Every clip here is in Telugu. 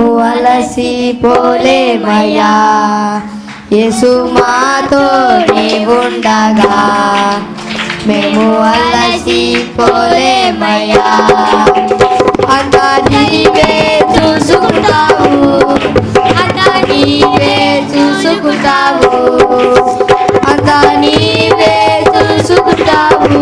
అలసి పోలే పోలేమయ్యా యేసు మాతో ఉండగా. మేము అలసి పోలే అంత నీవే చూసుకుంటావు. అంత నీవే చూసుకుంటావు. అంత చూసుకుంటావు.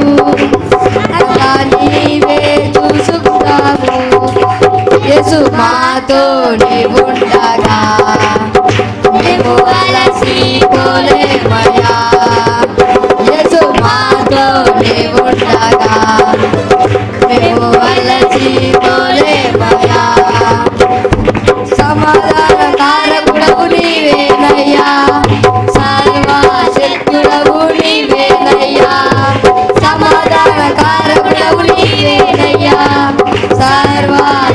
యేసు మాతోనే ఉండగా. మేము అలసిపోలేమయా యేసు మాతోనే ఉండగా. మేము అలసిపోలేమయా సమాధాన కారకుడవు నీవేనయ్యా. సర్వశక్తుడవు నీవే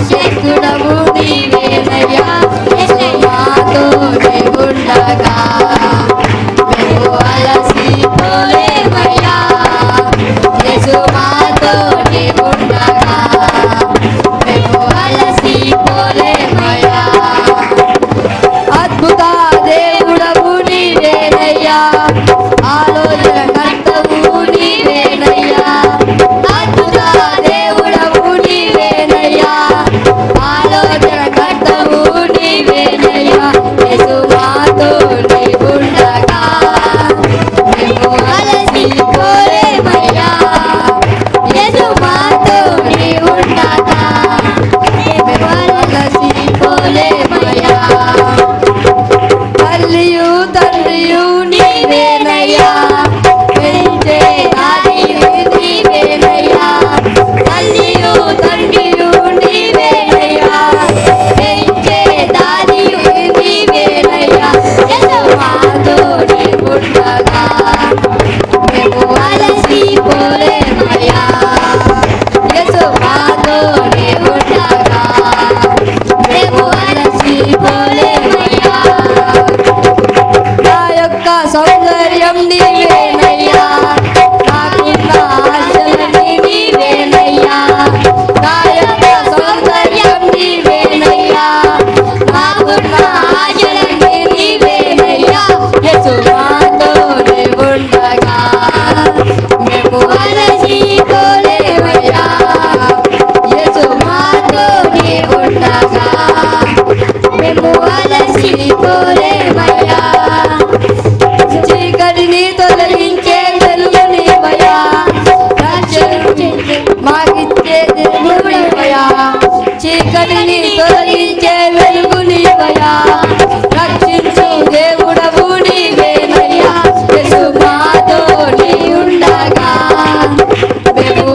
शेख डबू சௌந்தரியம் நீ నింపే దేవుడివయా చీకటిని తొలగించే వెలుగునివయా రక్షించు దేవుడవు నీవేనయ్యా యేసు ఉండగా మేము